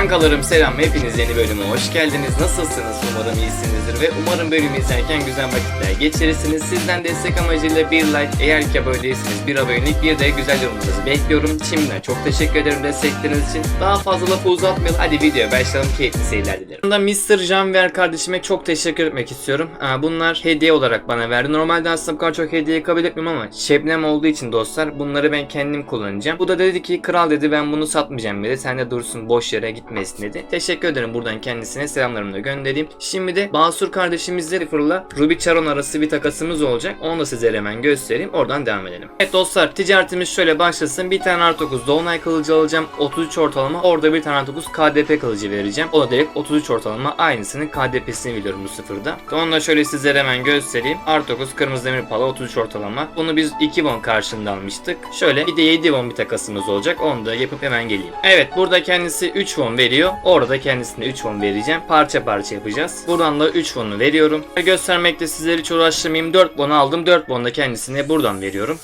Kankalarım selam hepiniz yeni bölüme hoş geldiniz. Nasılsınız? Umarım iyisinizdir ve umarım bölümü izlerken güzel vakitler geçirirsiniz. Sizden destek amacıyla bir like eğer ki böyleyseniz bir abonelik bir de güzel yorumlarınızı bekliyorum. Şimdiden çok teşekkür ederim destekleriniz için. Daha fazla lafı uzatmayalım. Hadi videoya başlayalım. Keyifli seyirler dilerim. Bunda Mr. Janver kardeşime çok teşekkür etmek istiyorum. Bunlar hediye olarak bana verdi. Normalde aslında bu kadar çok hediye kabul etmiyorum ama Şebnem olduğu için dostlar bunları ben kendim kullanacağım. Bu da dedi ki kral dedi ben bunu satmayacağım dedi. Sen de dursun boş yere gitmesin dedi. Teşekkür ederim buradan kendisine selamlarımı da göndereyim. Şimdi de Basur kardeşimizle Riffer'la Ruby Charon arası bir takasımız olacak. Onu da sizlere hemen göstereyim. Oradan devam edelim. Evet dostlar ticaretimiz şöyle başlasın. Bir tane R9 Dolunay kılıcı alacağım. 33 ortalama. Orada bir tane R9 KDP kılıcı vereceğim. O da direkt 33 ortalama. Aynısının KDP'sini biliyorum bu sıfırda. Onu da şöyle sizlere hemen göstereyim. R9 kırmızı demir pala 33 ortalama. Bunu biz 2 won karşında almıştık. Şöyle bir de 7 won bir takasımız olacak. Onu da yapıp hemen geleyim. Evet burada kendisi 3 won veriyor. Orada kendisine 3 won vereceğim. Parça parça yapacağız. Buradan da 3 won'u veriyorum. Ve göstermekte sizleri hiç uğraştırmayayım. 4 won aldım. 4 won da kendisine buradan veriyorum.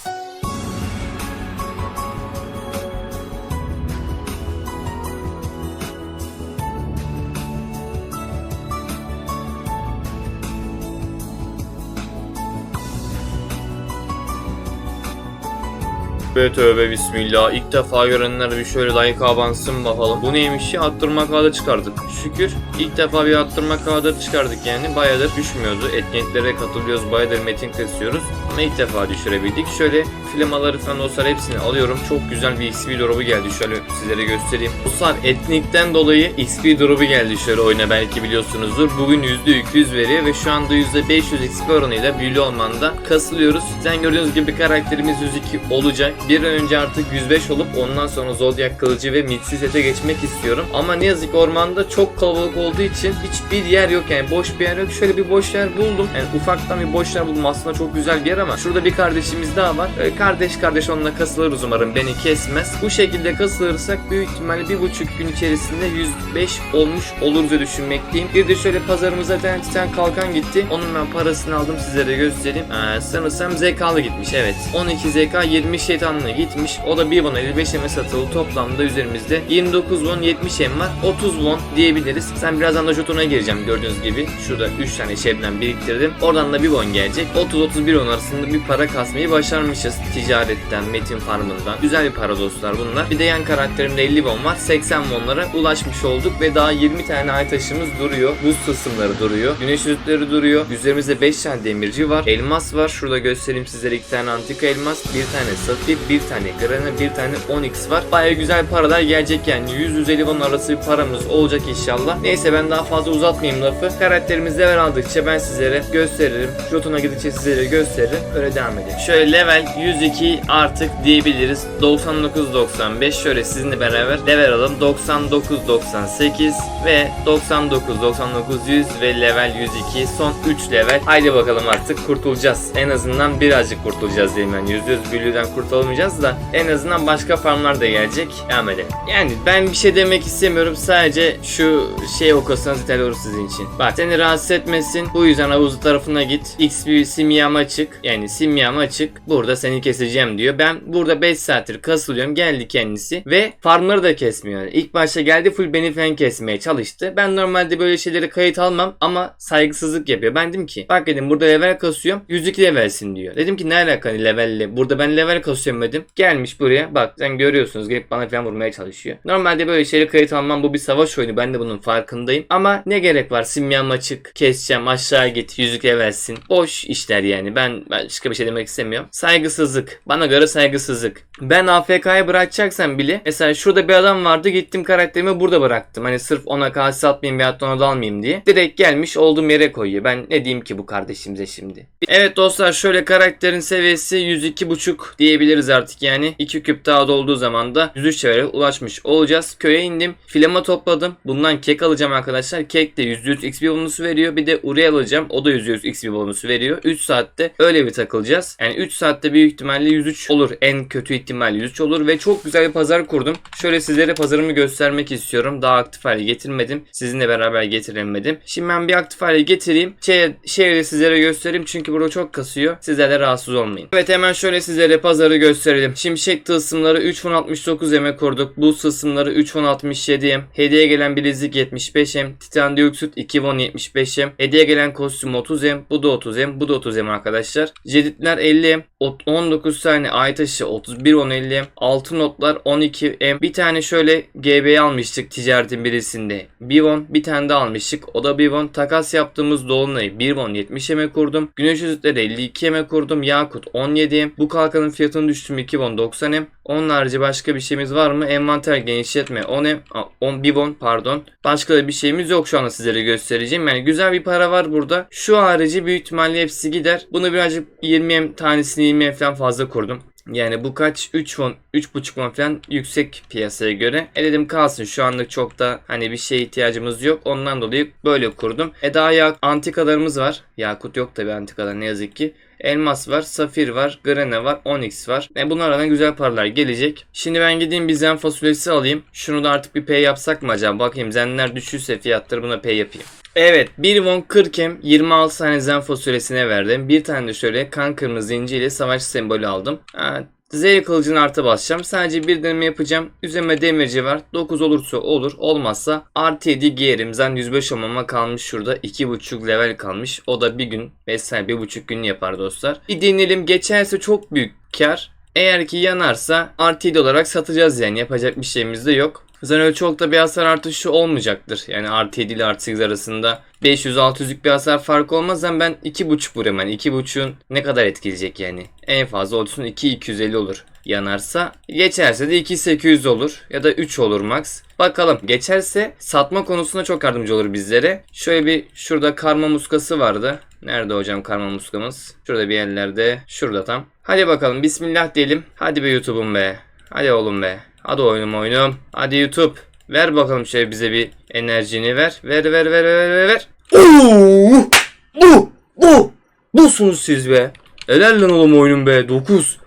Be tövbe bismillah. İlk defa görenler bir şöyle like abansın bakalım. Bu neymiş ya? Attırma kağıdı çıkardık. Şükür ilk defa bir attırma kağıdı çıkardık yani. Bayağıdır düşmüyordu. Etkinliklere katılıyoruz. Bayağıdır metin kesiyoruz. Ama ilk defa düşürebildik. Şöyle filmaları falan dostlar hepsini alıyorum. Çok güzel bir XP drop'u geldi. Şöyle sizlere göstereyim. Dostlar etkinlikten dolayı XP drop'u geldi şöyle oyuna belki biliyorsunuzdur. Bugün %200 veriyor ve şu anda %500 XP oranıyla büyülü olmanda kasılıyoruz. Sen gördüğünüz gibi karakterimiz 102 olacak. Bir an önce artık 105 olup ondan sonra Zodiac kılıcı ve Mitsi sete geçmek istiyorum. Ama ne yazık ki ormanda çok kalabalık olduğu için hiçbir yer yok yani boş bir yer yok. Şöyle bir boş yer buldum. Yani ufaktan bir boş yer buldum. Aslında çok güzel bir yer ama şurada bir kardeşimiz daha var. Ee, kardeş kardeş onunla kasılırız umarım. Beni kesmez. Bu şekilde kasılırsak büyük ihtimalle bir buçuk gün içerisinde 105 olmuş oluruz diye düşünmekteyim. Bir de şöyle pazarımıza bir tane kalkan gitti. Onun ben parasını aldım sizlere göstereyim. Ee, sanırsam zekalı gitmiş evet. 12 zeka 20 şeytanlığı gitmiş. O da 1 won 55 eme satıldı. Toplamda üzerimizde 29 won 70 em var. 30 won diyebiliriz. Sen birazdan da jetona gireceğim gördüğünüz gibi. Şurada 3 tane şebnem biriktirdim. Oradan da 1 won gelecek. 30-31 won arasında bir para kasmayı başarmışız. Ticaretten, metin farmından. Güzel bir para dostlar bunlar. Bir de yan karakterimde 50 won var. 80 wonlara ulaşmış olduk ve daha 20 tane ay taşımız duruyor. Buz tılsımları duruyor. Güneş yüzükleri duruyor. Üzerimizde 5 tane demirci var. Elmas var. Şurada göstereyim sizlere 2 tane antika elmas, bir tane safir, bir tane grana, bir tane onyx var. Baya güzel paralar gelecek yani. 100-150 won arası bir paramız olacak inşallah. Neyse ben daha fazla uzatmayayım lafı. Karakterimiz level aldıkça ben sizlere gösteririm. Jotuna gidince sizlere gösteririm. Öyle devam edelim. Şöyle level 102 artık diyebiliriz. 99-95 şöyle sizinle beraber level alalım. 99-98 ve 99-99-100 ve level 102 son 3 level. Haydi bakalım artık kurtulacağız. En azından birazcık kurtulacağız diyeyim ben. %100 büyülüden kurtulamayacağız da en azından başka farmlar da gelecek. Devam edelim. Yani ben bir şey demek istemiyorum. Sadece şu şey okusanız yeterli olur sizin için. Bak seni rahatsız etmesin. Bu yüzden havuz tarafına git. XP simyam açık. Yani simyam açık. Burada seni keseceğim diyor. Ben burada 5 saattir kasılıyorum. Geldi kendisi ve farmları da kesmiyor. İlk başta geldi full beni falan kesmeye çalıştı. Ben normalde böyle şeyleri kayıt almam ama saygısızlık yapıyor. Ben dedim ki bak dedim burada level kasıyorum. 102 levelsin diyor. Dedim ki ne alaka hani levelle? Burada ben level kasıyorum dedim. Gelmiş buraya bak sen görüyorsunuz gelip bana falan vurmaya çalışıyor. Normalde böyle şeyleri kayıt almam bu bir savaş oyunu. Ben de bunun farkındayım. Ama ne gerek var? Simyam açık. Keseceğim aşağı git. Yüzük levelsin. Boş işler yani. Ben başka bir şey demek istemiyorum. Saygısızlık. Bana göre saygısızlık. Ben AFK'ya bırakacaksam bile mesela şurada bir adam vardı gittim karakterimi burada bıraktım. Hani sırf ona kase atmayayım veyahut ona dalmayayım diye. Direkt gelmiş olduğum yere koyuyor. Ben ne diyeyim ki bu kardeşimize şimdi. Evet dostlar şöyle karakterin seviyesi 102.5 diyebiliriz artık yani. 2 küp daha dolduğu zaman da 103 levele ulaşmış olacağız. Köye indim. Filama topladım. Bundan kek alacağım arkadaşlar. Kek de %100 XP bonusu veriyor. Bir de Uriel alacağım. O da %100 XP bonusu veriyor. 3 saatte öyle bir takılacağız. Yani 3 saatte büyük ihtimalle 103 olur. En kötü ihtimal 103 olur ve çok güzel bir pazar kurdum. Şöyle sizlere pazarımı göstermek istiyorum. Daha aktif hale getirmedim. Sizinle beraber getiremedim. Şimdi ben bir aktif hale getireyim. Şey, şehri sizlere göstereyim çünkü burada çok kasıyor. Sizler rahatsız olmayın. Evet hemen şöyle sizlere pazarı göstereyim gösterelim. Şimşek tılsımları 3069M'e kurduk. Buz tılsımları 3067M. Hediye gelen bilezik 75M. Titan dioksit 275M. Hediye gelen kostüm 30M. Bu da 30M. Bu da 30M arkadaşlar. Jeditler 50M. Ot- 19 tane ay taşı 31 1050M. Altı notlar 12M. Bir tane şöyle GB almıştık ticaretin birisinde. Bivon bir tane daha almıştık. O da Bivon. Takas yaptığımız Dolunay'ı Bivon 70M'e kurdum. Güneş yüzükleri 52M'e kurdum. Yakut 17M. Bu kalkanın fiyatını düştüm 2 won 90M. Onun harici başka bir şeyimiz var mı? Envanter genişletme 10M. 10 1 won pardon. Başka da bir şeyimiz yok şu anda sizlere göstereceğim. Yani güzel bir para var burada. Şu harici büyük ihtimalle hepsi gider. Bunu birazcık 20M tanesini 20M falan fazla kurdum. Yani bu kaç 3 won 3.5 won falan yüksek piyasaya göre. E dedim kalsın şu anlık çok da hani bir şeye ihtiyacımız yok. Ondan dolayı böyle kurdum. E daha ya antikalarımız var. Yakut yok tabi antikalar ne yazık ki. Elmas var, safir var, grene var, onyx var. E bunlardan güzel paralar gelecek. Şimdi ben gideyim bir zen fasulyesi alayım. Şunu da artık bir pay yapsak mı acaba? Bakayım zenler düşürse fiyatları buna pay yapayım. Evet 1 won 40 em 26 tane zen fasulyesine verdim. Bir tane de şöyle kan kırmızı inci ile savaş sembolü aldım. Ha, Zehir kılıcını artı basacağım. Sadece bir deneme yapacağım. Üzerime demirci var. 9 olursa olur. Olmazsa artı 7 giyerim. Zaten 105 olmama kalmış şurada. 2.5 level kalmış. O da bir gün vesaire 1.5 gün yapar dostlar. Bir deneyelim. Geçerse çok büyük kar. Eğer ki yanarsa artı 7 olarak satacağız yani. Yapacak bir şeyimiz de yok. Zaten öyle çok da bir hasar artışı olmayacaktır. Yani artı 7 ile artı 8 arasında 500-600'lük bir hasar farkı olmaz. ama ben 2.5 vuruyorum. Yani 2.5'un ne kadar etkileyecek yani. En fazla olsun 2.250 olur yanarsa. Geçerse de 2.800 olur ya da 3 olur max. Bakalım geçerse satma konusunda çok yardımcı olur bizlere. Şöyle bir şurada karma muskası vardı. Nerede hocam karma muskamız? Şurada bir yerlerde. Şurada tam. Hadi bakalım bismillah diyelim. Hadi be YouTube'um be. Hadi oğlum be. Hadi oyunum oyunum. Hadi YouTube. Ver bakalım şöyle bize bir enerjini ver. Ver ver ver ver ver ver. Oo! Bu! Bu! Busunuz siz be. Helal lan oğlum oyunum be. 9.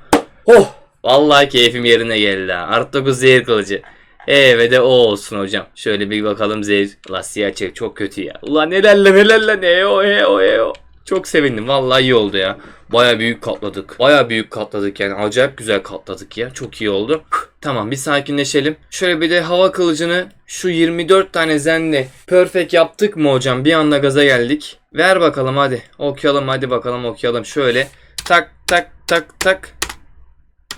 Oh! Vallahi keyfim yerine geldi ha. Artı 9 zehir kılıcı. E ve de o olsun hocam. Şöyle bir bakalım zehir. Lastiği açık çok kötü ya. Ulan helal lan helal lan. E o e o e o. Çok sevindim. Vallahi iyi oldu ya. Baya büyük katladık. Baya büyük katladık yani. Acayip güzel katladık ya. Çok iyi oldu. Tamam bir sakinleşelim. Şöyle bir de hava kılıcını şu 24 tane zenle perfect yaptık mı hocam? Bir anda gaza geldik. Ver bakalım hadi. Okuyalım hadi bakalım okuyalım. Şöyle tak tak tak tak.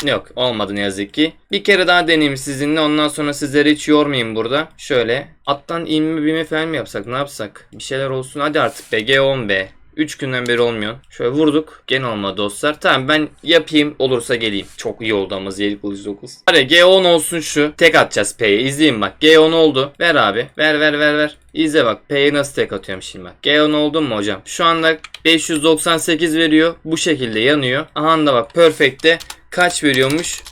Yok olmadı ne yazık ki. Bir kere daha deneyeyim sizinle ondan sonra sizleri hiç yormayayım burada. Şöyle attan inme binme falan mı yapsak ne yapsak? Bir şeyler olsun hadi artık be G10 be. 3 günden beri olmuyor. Şöyle vurduk. Gene olmadı dostlar. Tamam ben yapayım olursa geleyim. Çok iyi oldu ama Zeylik 9. Hadi G10 olsun şu. Tek atacağız P'ye. İzleyin bak. G10 oldu. Ver abi. Ver ver ver ver. İzle bak. P'ye nasıl tek atıyorum şimdi bak. G10 oldu mu hocam? Şu anda 598 veriyor. Bu şekilde yanıyor. Aha da bak. Perfect'te kaç veriyormuş?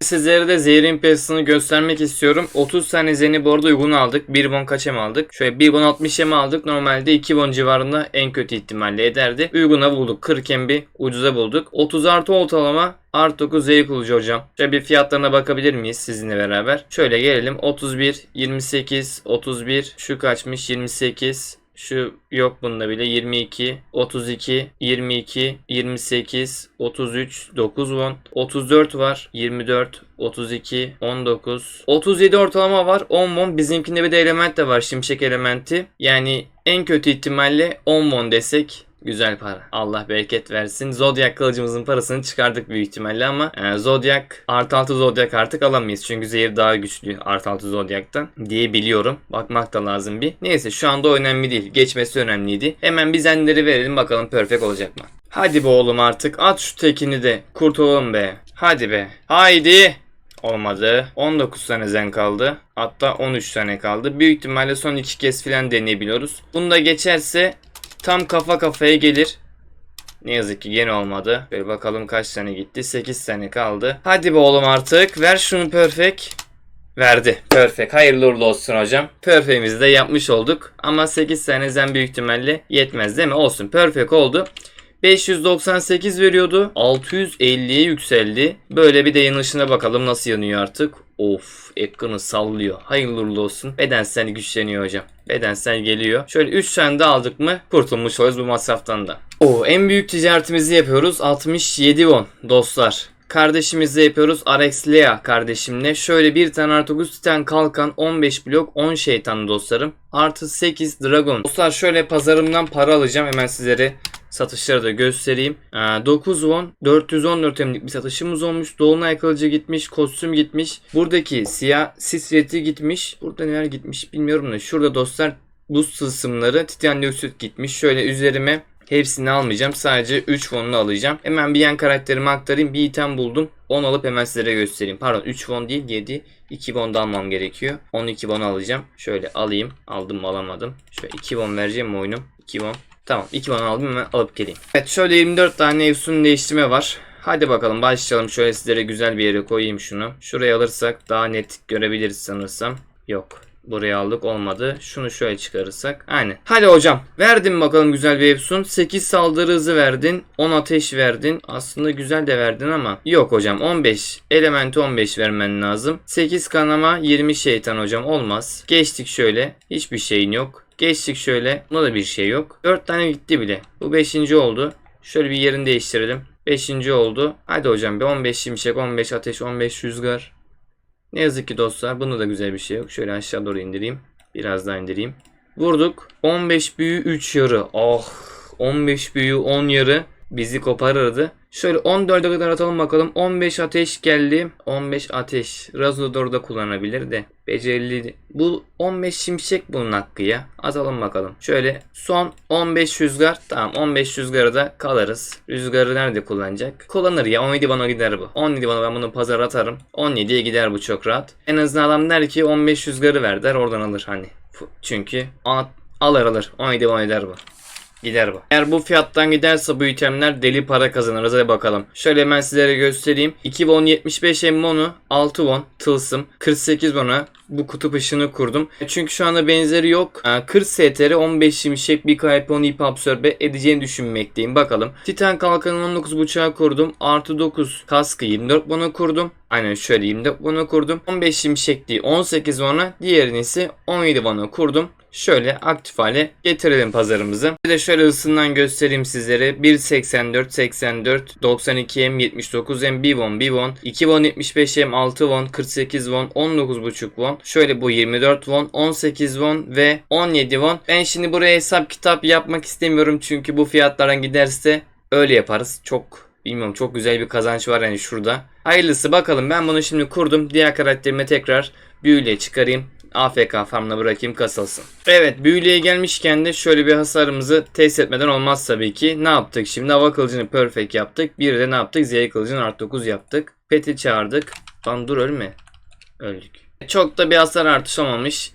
Sizlere de zehrin piyasasını göstermek istiyorum. 30 tane zeni bu arada uygun aldık. 1 bon kaç em aldık? Şöyle 1 bon 60 em aldık. Normalde 2 bon civarında en kötü ihtimalle ederdi. Uyguna bulduk. 40 em bir ucuza bulduk. 30 artı ortalama Art 9 Z kılıcı hocam. Şöyle bir fiyatlarına bakabilir miyiz sizinle beraber? Şöyle gelelim. 31, 28, 31. Şu kaçmış? 28. Şu yok bunda bile. 22, 32, 22, 28, 33, 9 won, 34 var, 24, 32, 19, 37 ortalama var, 10 won. Bizimkinde bir de element de var, şimşek elementi. Yani en kötü ihtimalle 10 won desek Güzel para. Allah bereket versin. Zodiac kılıcımızın parasını çıkardık büyük ihtimalle ama e, Zodiac artı altı Zodiac artık alamayız. Çünkü zehir daha güçlü artı altı Zodiac'tan diye biliyorum. Bakmak da lazım bir. Neyse şu anda önemli değil. Geçmesi önemliydi. Hemen biz zenleri verelim bakalım perfect olacak mı? Hadi be oğlum artık at şu tekini de kurtulalım be. Hadi be. Haydi. Olmadı. 19 tane zen kaldı. Hatta 13 tane kaldı. Büyük ihtimalle son iki kez falan deneyebiliyoruz. Bunda geçerse tam kafa kafaya gelir. Ne yazık ki gene olmadı. Böyle bakalım kaç tane gitti. 8 tane kaldı. Hadi be oğlum artık. Ver şunu perfect. Verdi. Perfect. Hayırlı uğurlu olsun hocam. Perfect'imizi de yapmış olduk. Ama 8 tane zen büyük ihtimalle yetmez değil mi? Olsun. Perfect oldu. 598 veriyordu. 650'ye yükseldi. Böyle bir de yanışına bakalım nasıl yanıyor artık. Of ekranı sallıyor. Hayırlı olsun. Bedensel güçleniyor hocam. Bedensel geliyor. Şöyle 3 tane de aldık mı kurtulmuş oluruz bu masraftan da. O en büyük ticaretimizi yapıyoruz. 67 won dostlar. Kardeşimizle yapıyoruz. Arex Lea kardeşimle. Şöyle bir tane 9 titan kalkan 15 blok 10 şeytan dostlarım. Artı 8 dragon. Dostlar şöyle pazarımdan para alacağım. Hemen sizlere satışları da göstereyim. Ee, 9 won 414 emlik bir satışımız olmuş. Dolunay kılıcı gitmiş. Kostüm gitmiş. Buradaki siyah sis reti gitmiş. Burada neler gitmiş bilmiyorum da. Şurada dostlar buz tılsımları titan dioksit gitmiş. Şöyle üzerime Hepsini almayacağım. Sadece 3 fonunu alacağım. Hemen bir yan karakterimi aktarayım. Bir item buldum. 10 alıp hemen sizlere göstereyim. Pardon 3 fon değil 7. 2 fon da almam gerekiyor. 12 fon alacağım. Şöyle alayım. Aldım mı alamadım. Şöyle 2 fon vereceğim oyunum? 2 fon. Tamam 2 fon aldım hemen alıp geleyim. Evet şöyle 24 tane Efsun değiştirme var. Hadi bakalım başlayalım. Şöyle sizlere güzel bir yere koyayım şunu. Şuraya alırsak daha net görebiliriz sanırsam. Yok. Buraya aldık olmadı. Şunu şöyle çıkarırsak. Aynen. Hadi hocam. Verdin bakalım güzel bir Efsun. 8 saldırı hızı verdin. 10 ateş verdin. Aslında güzel de verdin ama. Yok hocam 15. Elementi 15 vermen lazım. 8 kanama 20 şeytan hocam olmaz. Geçtik şöyle. Hiçbir şeyin yok. Geçtik şöyle. Buna da bir şey yok. 4 tane gitti bile. Bu 5. oldu. Şöyle bir yerini değiştirelim. 5. oldu. Hadi hocam bir 15 şimşek, 15 ateş, 15 rüzgar. Ne yazık ki dostlar bunda da güzel bir şey yok. Şöyle aşağı doğru indireyim. Biraz daha indireyim. Vurduk. 15 büyü 3 yarı. Oh 15 büyü 10 yarı bizi koparırdı. Şöyle 14'e kadar atalım bakalım. 15 ateş geldi. 15 ateş. Razodor da kullanabilir de. Becerili. Bu 15 şimşek bunun hakkı ya. Atalım bakalım. Şöyle son 15 rüzgar. Tamam 15 rüzgarı da kalırız. Rüzgarı nerede kullanacak? Kullanır ya 17 bana gider bu. 17 bana ben bunu pazar atarım. 17'ye gider bu çok rahat. En azından adam der ki 15 rüzgarı ver der oradan alır hani. Çünkü at, alır alır. 17 bana gider bu. Gider bu. Eğer bu fiyattan giderse bu itemler deli para kazanırız. Hadi bakalım. Şöyle hemen sizlere göstereyim. 2 won 75 emmonu, 6 won tılsım, 48 won'a bu kutup ışını kurdum. Çünkü şu anda benzeri yok. Ee, 40 STR 15 şimşek bir kayıp 10 ip absorbe edeceğini düşünmekteyim. Bakalım. Titan kalkanı 19 bıçağı kurdum. Artı 9 kaskı 24 won'a kurdum. Aynen şöyle 24 won'a kurdum. 15 şimşekliği 18 won'a. Diğerini ise 17 won'a kurdum. Şöyle aktif hale getirelim pazarımızı. Bir de şöyle ısından göstereyim sizlere. 1.84, 84, 92 M, 79 M, 1 won, 1 won, 2 won, 75 M, 6 won, 48 won, 19.5 won. Şöyle bu 24 won, 18 won ve 17 won. Ben şimdi buraya hesap kitap yapmak istemiyorum çünkü bu fiyatlardan giderse öyle yaparız. Çok bilmiyorum çok güzel bir kazanç var yani şurada. Hayırlısı bakalım ben bunu şimdi kurdum. Diğer karakterime tekrar büyüyle çıkarayım. AFK farmına bırakayım kasılsın. Evet büyülüye gelmişken de şöyle bir hasarımızı test etmeden olmaz tabii ki. Ne yaptık şimdi? Hava kılıcını perfect yaptık. Bir de ne yaptık? Z kılıcını art 9 yaptık. Pet'i çağırdık. Lan dur ölme. Öldük. Çok da bir hasar artış olmamış.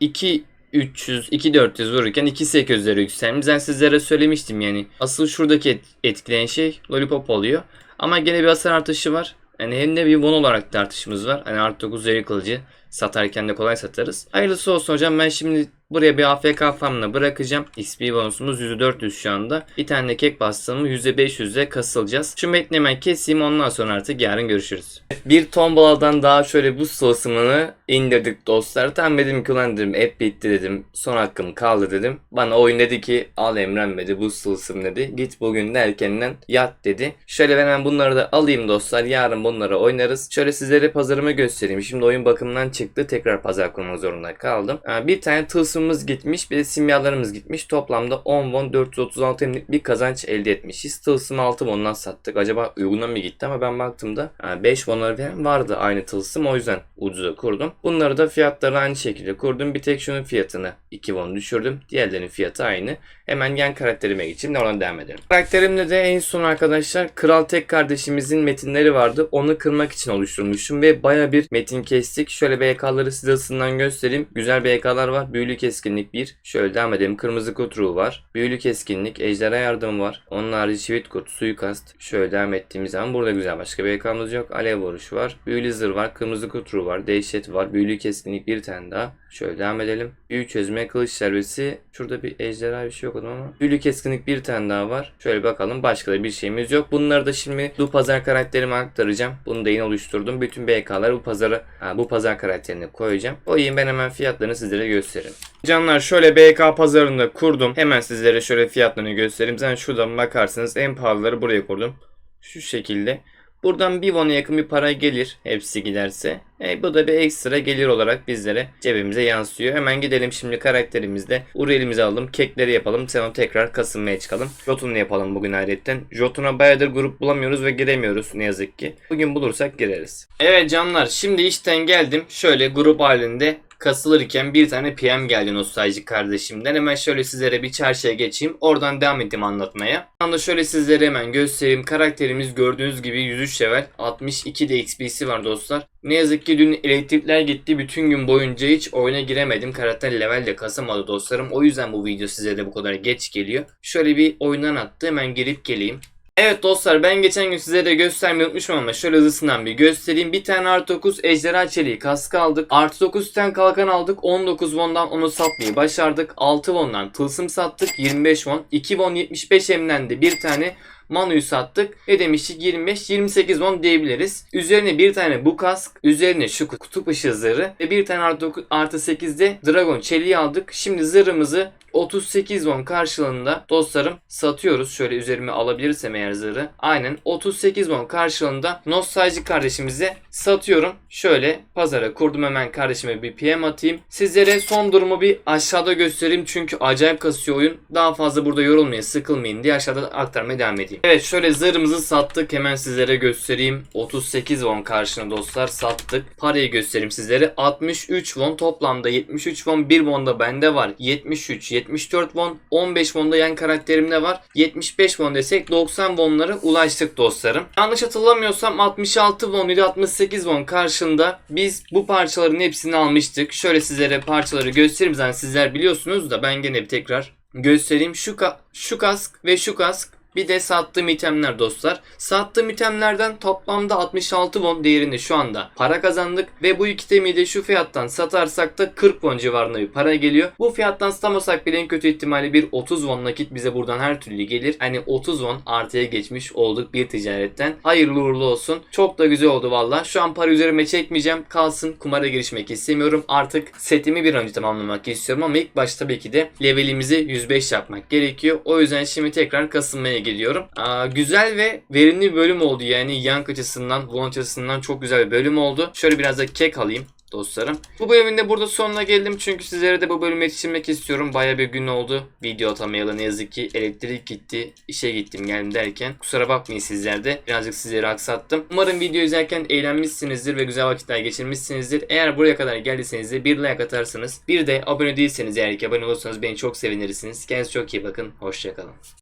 2 300, 2400 vururken 2800'lere yükselmiş. Ben sizlere söylemiştim yani. Asıl şuradaki et- etkileyen şey Lollipop oluyor. Ama gene bir hasar artışı var. Yani hem de bir bon olarak da artışımız var. Hani artı 9 zeri kılıcı satarken de kolay satarız. Hayırlısı olsun hocam. Ben şimdi buraya bir AFK farmına bırakacağım. XP bonusumuz %400 şu anda. Bir tane de kek bastığımı %500'e kasılacağız. Şu metni hemen keseyim ondan sonra artık yarın görüşürüz. Bir tombaladan daha şöyle bu soğusumunu indirdik dostlar. Tam dedim ki ulan dedim hep bitti dedim. Son hakkım kaldı dedim. Bana oyun dedi ki al Emren dedi bu sılsım dedi. Git bugün de erkenden yat dedi. Şöyle ben hemen bunları da alayım dostlar. Yarın bunları oynarız. Şöyle sizlere pazarımı göstereyim. Şimdi oyun bakımından çıktı. Tekrar pazar kurmak zorunda kaldım. Ee, Bir tane tılsımımız gitmiş. Bir de simyalarımız gitmiş. Toplamda 10 won 436 emlik bir kazanç elde etmişiz. Tılsımı 6 won'dan sattık. Acaba uyguna mı gitti ama ben baktığımda e, 5 won'ları falan vardı aynı tılsım. O yüzden ucuza kurdum. Bunları da fiyatları aynı şekilde kurdum. Bir tek şunun fiyatını 2 won düşürdüm. Diğerlerinin fiyatı aynı. Hemen yan karakterime geçeyim de oradan devam edelim. Karakterimde de en son arkadaşlar Kral Tek kardeşimizin metinleri vardı. Onu kırmak için oluşturmuşum ve baya bir metin kestik. Şöyle BK'ları size ısından göstereyim. Güzel BK'lar var. Büyülü keskinlik 1. Şöyle devam edelim. Kırmızı kurt ruhu var. Büyülü keskinlik. Ejderha yardım var. Onun harici çivit kurt, suikast. Şöyle devam ettiğimiz zaman burada güzel. Başka BK'mız yok. Alev vuruş var. Büyülü zırh var. Kırmızı kurt ruhu var. Dehşet var. Büyülü keskinlik bir tane daha. Şöyle devam edelim. Büyü çözme, kılıç serbesi. Şurada bir ejderha bir şey yok ama. Büyülü keskinlik bir tane daha var. Şöyle bakalım. Başka da bir şeyimiz yok. Bunları da şimdi bu pazar karakterime aktaracağım. Bunu da yine oluşturdum. Bütün BK'ları bu pazara, ha, bu pazar karakterine koyacağım. Koyayım ben hemen fiyatlarını sizlere göstereyim. Canlar şöyle BK pazarında kurdum. Hemen sizlere şöyle fiyatlarını göstereyim. Zaten şuradan bakarsınız en pahalıları buraya kurdum. Şu şekilde. Buradan bir won'a yakın bir para gelir hepsi giderse. E, bu da bir ekstra gelir olarak bizlere cebimize yansıyor. Hemen gidelim şimdi karakterimizde. Urelimizi alalım. Kekleri yapalım. Sonra tekrar kasınmaya çıkalım. Jotun'u yapalım bugün ayrıca. Jotun'a bayağıdır grup bulamıyoruz ve giremiyoruz ne yazık ki. Bugün bulursak gireriz. Evet canlar şimdi işten geldim. Şöyle grup halinde kasılırken bir tane PM geldi nostaljik kardeşimden. Hemen şöyle sizlere bir çarşıya geçeyim. Oradan devam edeyim anlatmaya. Şu anda şöyle sizlere hemen göstereyim. Karakterimiz gördüğünüz gibi 103 level. 62 de XP'si var dostlar. Ne yazık ki dün elektrikler gitti. Bütün gün boyunca hiç oyuna giremedim. Karakter level de kasamadı dostlarım. O yüzden bu video size de bu kadar geç geliyor. Şöyle bir oyundan attı. Hemen girip geleyim. Evet dostlar ben geçen gün size de göstermeyi unutmuşum ama şöyle hızlısından bir göstereyim. Bir tane artı 9 ejderha çeliği kaskı aldık. Artı 9 ten kalkan aldık. 19 won'dan onu satmayı başardık. 6 won'dan tılsım sattık. 25 won. 2 won 75 emden de bir tane Manu'yu sattık. Ne demiştik? 25-28 won diyebiliriz. Üzerine bir tane bu kask. Üzerine şu kutup ışığı zırhı. Ve bir tane artı, 9 artı 8'de Dragon çeliği aldık. Şimdi zırhımızı 38 won karşılığında dostlarım satıyoruz. Şöyle üzerime alabilirsem eğer zırhı. Aynen 38 won karşılığında nostaljik kardeşimize satıyorum. Şöyle pazara kurdum hemen kardeşime bir PM atayım. Sizlere son durumu bir aşağıda göstereyim. Çünkü acayip kasıyor oyun. Daha fazla burada yorulmayın sıkılmayın diye aşağıda aktarmaya devam edeyim. Evet şöyle zırhımızı sattık. Hemen sizlere göstereyim. 38 won karşına dostlar sattık. Parayı göstereyim sizlere. 63 won toplamda 73 won 1 won da bende var. 73, 74 won, 15 won da yan karakterimde var. 75 won desek 90 wonlara ulaştık dostlarım. Yanlış hatırlamıyorsam 66 won ile 68 won karşında biz bu parçaların hepsini almıştık. Şöyle sizlere parçaları göstereyim zaten sizler biliyorsunuz da ben gene bir tekrar göstereyim. Şu, ka- şu kask ve şu kask bir de sattığım itemler dostlar. Sattığım itemlerden toplamda 66 won değerinde şu anda para kazandık. Ve bu iki itemi de şu fiyattan satarsak da 40 won civarında bir para geliyor. Bu fiyattan satamasak bile en kötü ihtimalle bir 30 won nakit bize buradan her türlü gelir. Hani 30 won artıya geçmiş olduk bir ticaretten. Hayırlı uğurlu olsun. Çok da güzel oldu valla. Şu an para üzerime çekmeyeceğim. Kalsın kumara girişmek istemiyorum. Artık setimi bir önce tamamlamak istiyorum ama ilk başta tabii ki de levelimizi 105 yapmak gerekiyor. O yüzden şimdi tekrar kasılmaya geliyorum. Aa, güzel ve verimli bir bölüm oldu yani yank açısından, won açısından çok güzel bir bölüm oldu. Şöyle biraz da kek alayım dostlarım. Bu bölümün de burada sonuna geldim çünkü sizlere de bu bölümü yetiştirmek istiyorum. Baya bir gün oldu video atamayalı ne yazık ki elektrik gitti, işe gittim geldim derken. Kusura bakmayın sizler de birazcık sizleri aksattım. Umarım video izlerken eğlenmişsinizdir ve güzel vakitler geçirmişsinizdir. Eğer buraya kadar geldiyseniz de bir like atarsınız. Bir de abone değilseniz eğer ki abone olursanız beni çok sevinirsiniz. Kendinize çok iyi bakın. Hoşçakalın.